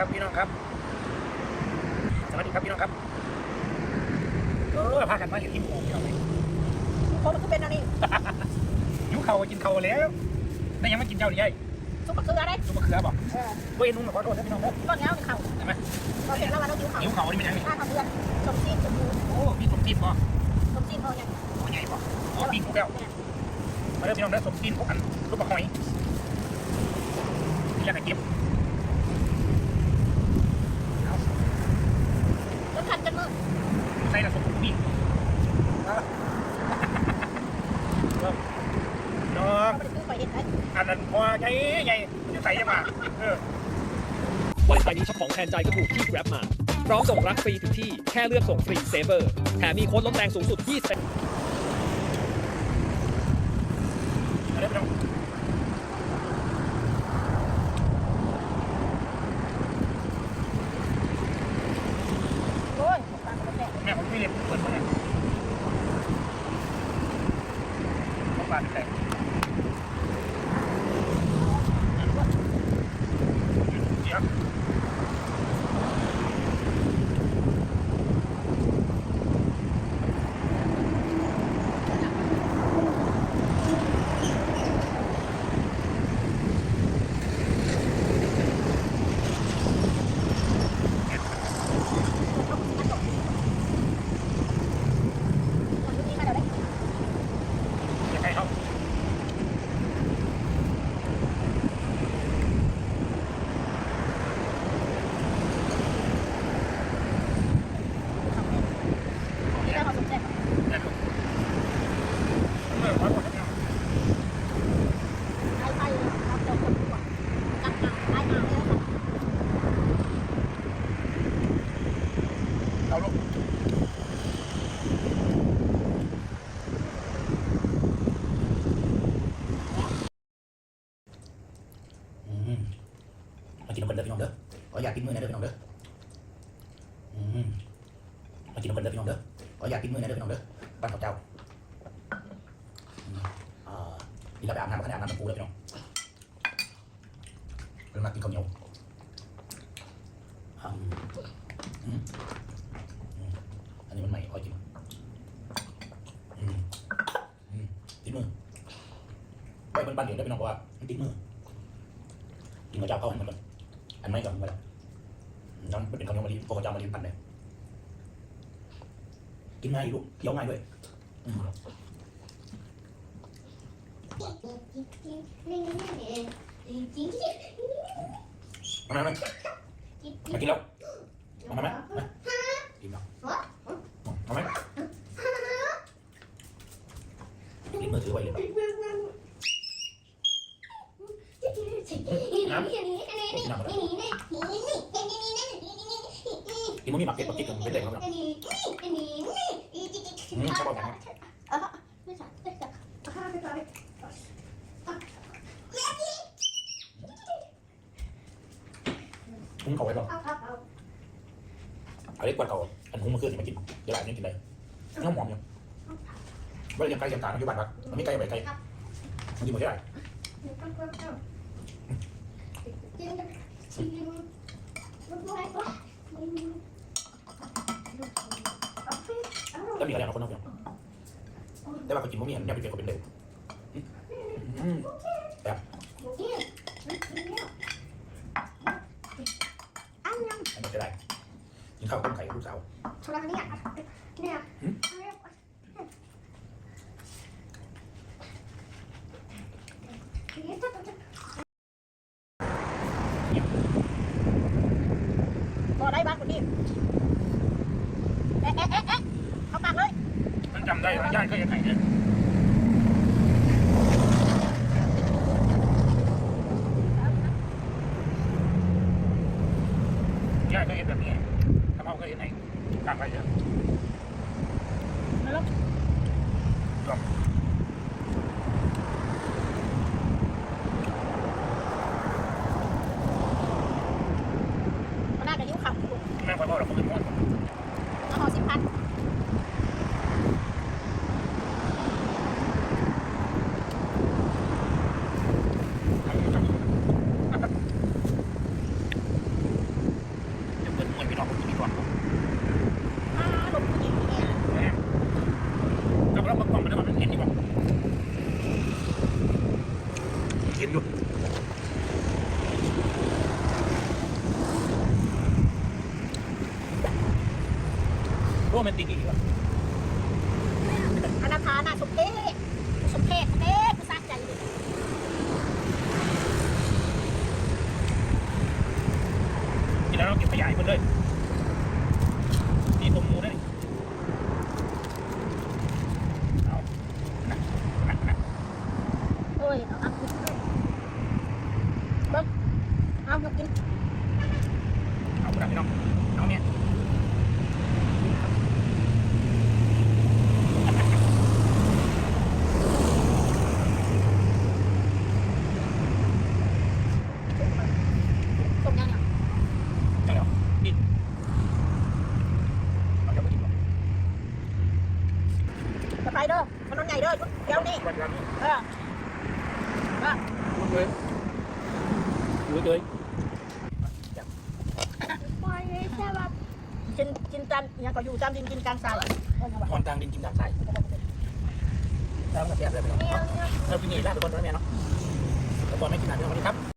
ครับพี่น้องครับ สวัสดีครับพี่น้องครับ เออพากันมาเห็นอิ่มโอ่งพี่น้องเลยเพราะมันก็เป็นอันนี้หิวเข่าวกินเข่าวแล้วได้ยังไม่กินเจ้าดิยัยซุปมะเขือได้ซุปมะเขือบอกเออเว้ยนุ่มขอโทษนะพี่น้องเด้อก้อนเงาเป็นเข่าใช่ไหมเราเห็นแล้วว่าเราหิวเข่าหิวเข่าวนี่เป็นยังไงหน้าทำเดือนสมจีนสมบูรณ์โอ้มีสมจีนป่ะสมจีนพออย่างโอ้ใหญ่ป่ะโอ้ปีกกูแล้วมาเด้อพี่น้องเด้อสมจีนพวกอันลูกปลาหอยนี่แล้วก็เก็บเอา รถคันกันมือใส่ละสมปีกเอาเอาน้องเราไปซื้อไปเห็นไหมอันนั้นพอใหญ่ใหญ่จะใส่ยังมาเออวันไปนี้ช็อปของแทนใจก็ถูกที่ Grab มา พร้อมส่งรักฟรีถึงที่แค่เลือกส่งฟรีเซเวอร์แถมมีโค้ดลดแรงสูงสุด 20 มาเด้อพี่น้อง โอ้ยตามกันแหละ แม่ผมไม่เรียนเปิดมาเนี่ย ต้องการแต่เดี๋ยว นี่ค่ะเดี๋ยวได้ จะให้เขา นี่ได้ความสนใจ แต่ลูกเมื่อร้อยกว่าเนี่ย ไอ้ไอ้เราจะกดหัวกัดหางไอ้หางเลยค่ะ เอาลูกอืมมากินนมกันเด้อพี่น้องเด้อขออยากกินมื้อนะเด้อพี่น้องเด้ออืมมากินนมกั นนี้มันใหม่ขอกินอืมอืมติดมือไว้บนบ้านเดี๋ยวได้อพี่น้องว่ามันติดมือกินข้าวเจ้าเข้าอันมันอนอันไม่ก่อนไปแล้วนั่นเป็นข้าวเหนียวมาดีพวกข้าวเจ้ามาดีพันเลยกินง่ายลูกเคี้ยวง่ายด้วยมาไหมมากินแล้วมาไหมมากินแล้ว มาไหมกินมือถือไว้เลยกินมื้อนี้หมักเก็ดหมักเก็ดกันเป็นเด็กแล้วเนาะอืมชอบเอาอย่างนั้นหุ้งเขาไว้ก่อนเอาเล็กกว่าเขา อันหุ้งมันคือที่มากินเดี๋ยวหลานนี่กินเลยน้ำหอมยังไม่ได้ยังไกลยังตาปัจจุบันครับมันไม่ไกลไปไกลมันกินหมดที่ไหนก็มีอะไรมาคนนอกอย่างแต่ว่าก็กินพวกนี้เนี่ยเป็นเด็กก็เป็นเด็กอืมอันนี้จะได้ กินข้าวต้มไข่กับลูกสาวพอได้บ้างคนนี้เอ๊ะเอ๊ะเอ๊ะเอ๊ะเข้าปากเลย มันจำได้ว่าญาติก็ยังไงเนี่ยญาติก็เห็นแบบนี้ถ้าเขาก็เห็นไหน ต่างไปเยอะ แล้ว ยอม มันน่าจะหิวเข่า แม่งไปบอกเราคนอื่นหมด เอาห่อสิบพัน โรแมนติกอีกแล้วอนาคาน่าสุเทพสุเทพเด้กูสร้างใจเลยกินแล้วเราเก็บขยายมันเลยนี่ต้มหมูได้เอานะนะนะเอ้ยเอาเอากินเลยเบิ้งเอามากินเอากระดาษพี่น้องเอาเนี่ย ต้มยังเนี่ย จังเดี๋ยวดินเอาเดี๋ยวไปกินก่อน จะไป เด้อถนนใหญ่เด้อเดี๋ยวนี้วันวันนี้เออเออวันเลยดูเลยไปใช่ป่ะกินกินจานยังก็อยู่จานดินกินกลางทรายเออยังว่าคอนกลางดินกินจากใส่แล้วมันจะแสบเลยพี่น้องเนี่ยเนี่ยเรากินนี่ได้ทุกคนนะ